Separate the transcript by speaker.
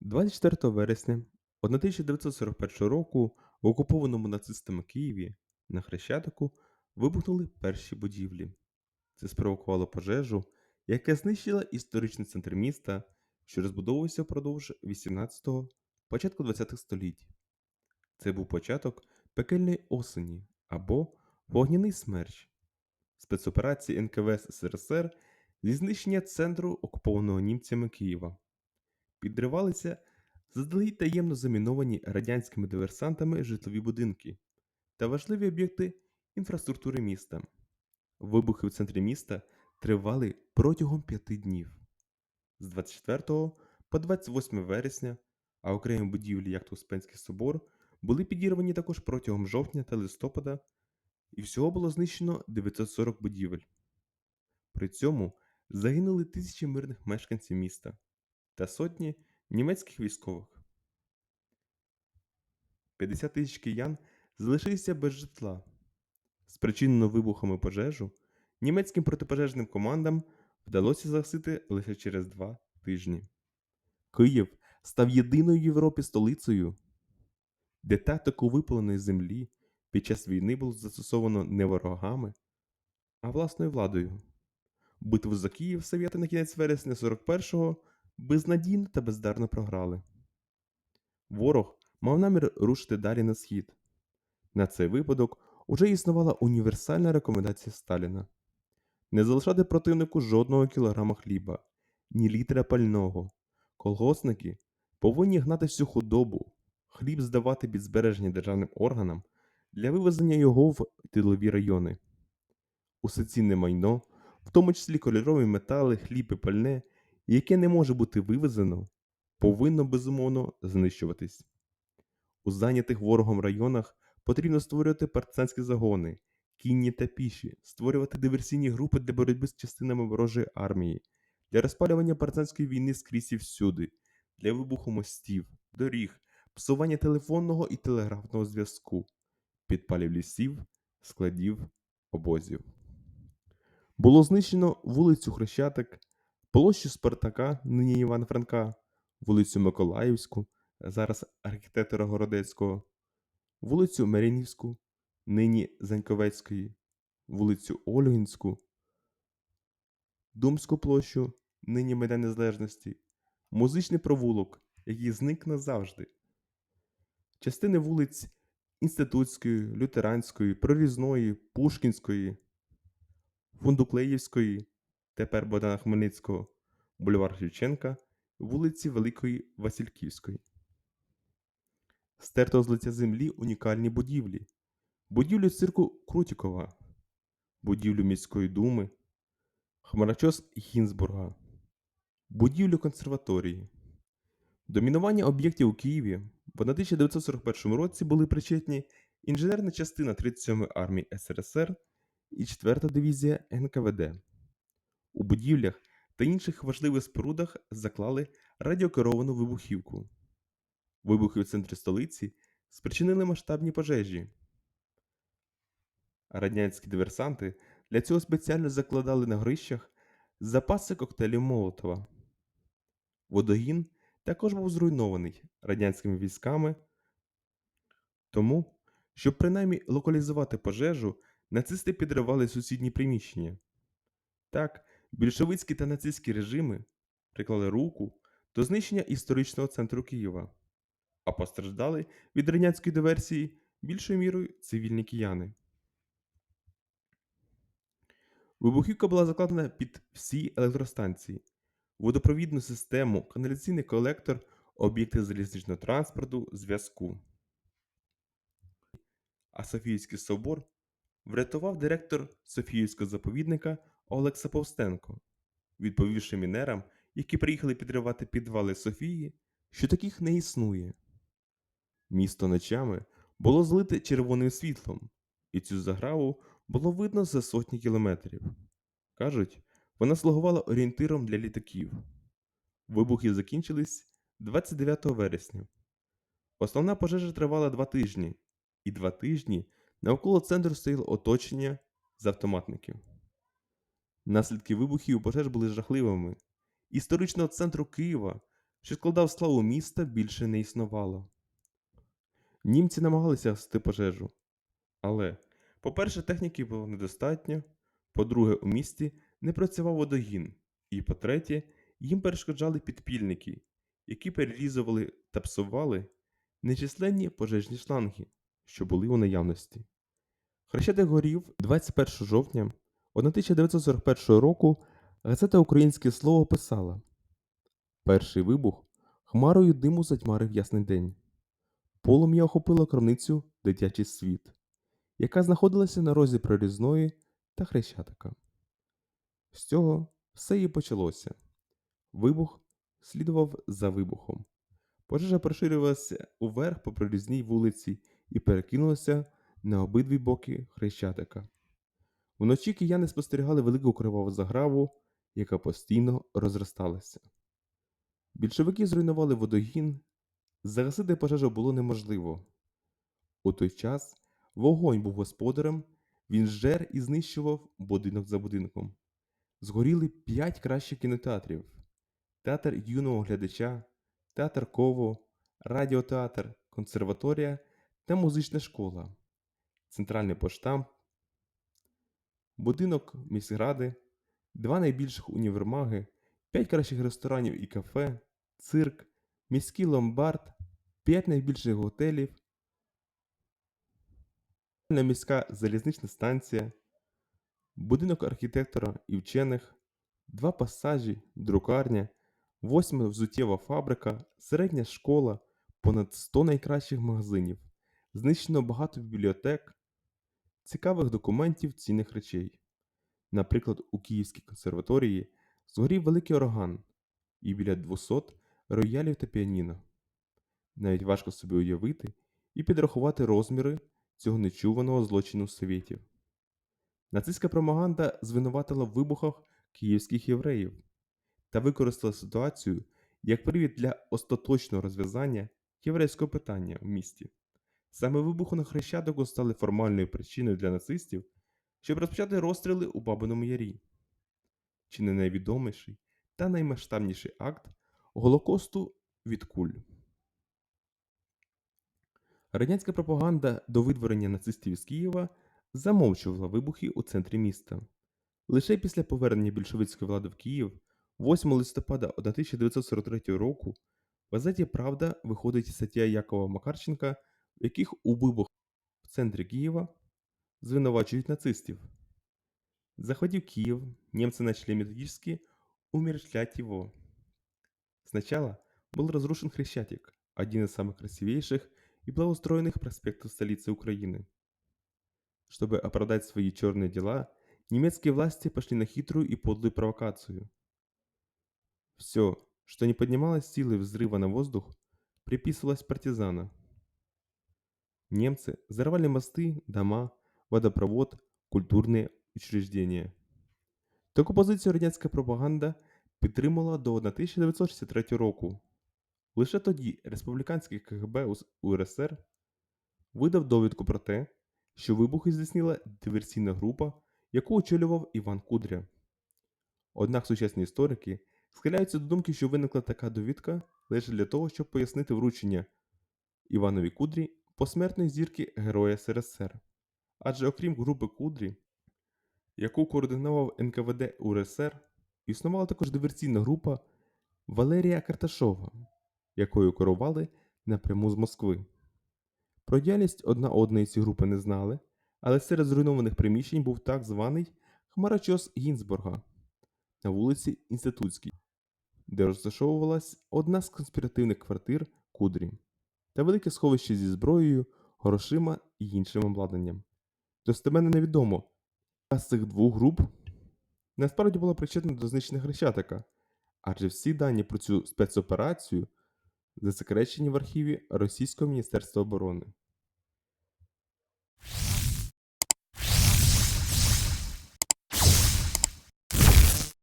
Speaker 1: 24 вересня 1941 року в окупованому нацистами Києві на Хрещатику вибухнули перші будівлі. Це спровокувало пожежу, яка знищила історичний центр міста, що розбудовувався впродовж 18-го, початку 20-х століть. Це був початок пекельної осені або вогняний смерч спецоперації НКВС СРСР зі знищення центру окупованого німцями Києва підривалися заздалегідь таємно заміновані радянськими диверсантами житлові будинки та важливі об'єкти інфраструктури міста. Вибухи в центрі міста тривали протягом п'яти днів з 24 по 28 вересня, а окремі будівлі, як Успенський собор, були підірвані також протягом жовтня та листопада, і всього було знищено 940 будівель. При цьому загинули тисячі мирних мешканців міста та сотні німецьких військових. 50 тисяч киян залишилися без житла. Спричинену вибухами пожежу німецьким протипожежним командам вдалося загасити лише через два тижні. Київ став єдиною в Європі столицею, де тактику випаленої землі під час війни було застосовано не ворогами, а власною владою. Битву за Київ совєти на кінець вересня 41-го безнадійно та бездарно програли. Ворог мав намір рушити далі на схід. На цей випадок уже існувала універсальна рекомендація Сталіна не залишати противнику жодного кілограма хліба, ні літра пального. Колгосники повинні гнати всю худобу, хліб здавати під збереження державним органам для вивезення його в тилові райони. Усе цінне майно, в тому числі кольорові метали, хліб і пальне, яке не може бути вивезено, повинно безумовно знищуватись. У зайнятих ворогом районах потрібно створювати партизанські загони, кінні та піші, створювати диверсійні групи для боротьби з частинами ворожої армії, для розпалювання партизанської війни скрізь і всюди, для вибуху мостів, доріг, псування телефонного і телеграфного зв'язку, підпалів лісів, складів, обозів. Було знищено вулицю Хрещатик, площу Спартака, нині Івана Франка, вулицю Миколаївську, зараз архітектора Городецького, вулицю Мерінівську, нині Заньковецької, вулицю Ольгінську, Думську площу, нині Майдан Незалежності, музичний провулок, який зник назавжди, частини вулиць Інститутської, Лютеранської, Прорізної, Пушкінської, Фундуклеївської, тепер Богдана Хмельницького, бульвар Шевченка, вулиці Великої Васильківської. Стерто з лиця землі унікальні будівлі, будівлю цирку Крутікова, будівлю міської думи, хмарочос Гінзбурга, будівлю консерваторії. Домінування об'єктів у Києві в 1941 році були причетні інженерна частина 37-ї армії СРСР і 4-та дивізія НКВД. У будівлях та інших важливих спорудах заклали радіокеровану вибухівку. Вибухи в центрі столиці спричинили масштабні пожежі. Радянські диверсанти для цього спеціально закладали на горищах запаси коктейлів Молотова. Водогін також був зруйнований радянськими військами. Тому, щоб принаймні локалізувати пожежу, нацисти підривали сусідні приміщення. Так, більшовицькі та нацистські режими приклали руку до знищення історичного центру Києва, а постраждали від радянської диверсії більшою мірою цивільні кияни. Вибухівка була закладена під всі електростанції, водопровідну систему, каналізаційний колектор, об'єкти залізничного транспорту, зв'язку. А Софіївський собор врятував директор Софіївського заповідника Олекса Повстенко, відповівши мінерам, які приїхали підривати підвали Софії, що таких не існує. Місто ночами було злите червоним світлом, і цю заграву було видно за сотні кілометрів. Кажуть, вона слугувала орієнтиром для літаків. Вибухи закінчились 29 вересня. Основна пожежа тривала два тижні, і два тижні навколо центру стояло оточення з автоматників. Наслідки вибухів і пожеж були жахливими. Історичного центру Києва, що складав славу міста, більше не існувало. Німці намагалися гасити пожежу, але, по-перше, техніки було недостатньо, по-друге, у місті не працював водогін, і по-третє, їм перешкоджали підпільники, які перерізували та псували нечисленні пожежні шланги, що були у наявності. Хрещатик горів 21 жовтня 1941 року газета Українське слово писала Перший вибух хмарою диму затьмарив ясний день. Полум'я охопило крамницю Дитячий світ, яка знаходилася на розі прорізної та хрещатика. З цього все і почалося. Вибух слідував за вибухом. Пожежа поширювалася уверх по прорізній вулиці і перекинулася на обидві боки хрещатика. Вночі кияни спостерігали велику криваву заграву, яка постійно розросталася. Більшовики зруйнували водогін, загасити пожежу було неможливо. У той час вогонь був господарем, він жер і знищував будинок за будинком. Згоріли п'ять кращих кінотеатрів: театр юного глядача, театр Ково, радіотеатр, консерваторія та музична школа, центральний поштамп, будинок міськради, два найбільших універмаги, п'ять кращих ресторанів і кафе, цирк, міський ломбард, п'ять найбільших готелів, міська залізнична станція, будинок архітектора і вчених, два пасажі, друкарня, восьма взуттєва фабрика, середня школа, понад 100 найкращих магазинів, знищено багато бібліотек, цікавих документів, цінних речей. Наприклад, у Київській консерваторії згорів великий орган і біля 200 роялів та піаніно. Навіть важко собі уявити і підрахувати розміри цього нечуваного злочину совєтів. Нацистська пропаганда звинуватила в вибухах київських євреїв та використала ситуацію як привід для остаточного розв'язання єврейського питання в місті. Саме вибухи на Хрещатику стали формальною причиною для нацистів, щоб розпочати розстріли у Бабиному Ярі. Чи не найвідоміший та наймасштабніший акт Голокосту від куль. Радянська пропаганда до видворення нацистів з Києва замовчувала вибухи у центрі міста. Лише після повернення більшовицької влади в Київ 8 листопада 1943 року в газеті Правда виходить стаття Якова Макарченка, в яких у вибух в центрі Києва звинувачують нацистів. Захватив Киев, немцы начали методически умерщвлять его. Сначала был разрушен Хрещатик, один из самых красивейших и благоустроенных проспектов столицы Украины. Чтобы оправдать свои черные дела, немецкие власти пошли на хитрую и подлую провокацию. Все, что не поднималось силой взрыва на воздух, приписывалось партизана. Немцы взорвали мосты, дома, водопровод, культурные учреждения. Таку позицію радянська пропаганда підтримала до 1963 року. Лише тоді республіканський КГБ УС- УРСР видав довідку про те, що вибухи здійснила диверсійна група, яку очолював Іван Кудря. Однак сучасні історики схиляються до думки, що виникла така довідка лише для того, щоб пояснити вручення Іванові Кудрі посмертної зірки Героя СРСР. Адже окрім групи Кудрі, яку координував НКВД УРСР, існувала також диверсійна група Валерія Карташова, якою керували напряму з Москви. Про діяльність одна одної ці групи не знали, але серед зруйнованих приміщень був так званий хмарочос Гінзбурга на вулиці Інститутській, де розташовувалась одна з конспіративних квартир Кудрі та велике сховище зі зброєю, грошима і іншим обладнанням. Достеменно невідомо, яка з цих двох груп насправді була причетна до знищення Хрещатика, адже всі дані про цю спецоперацію засекречені в архіві Російського Міністерства оборони.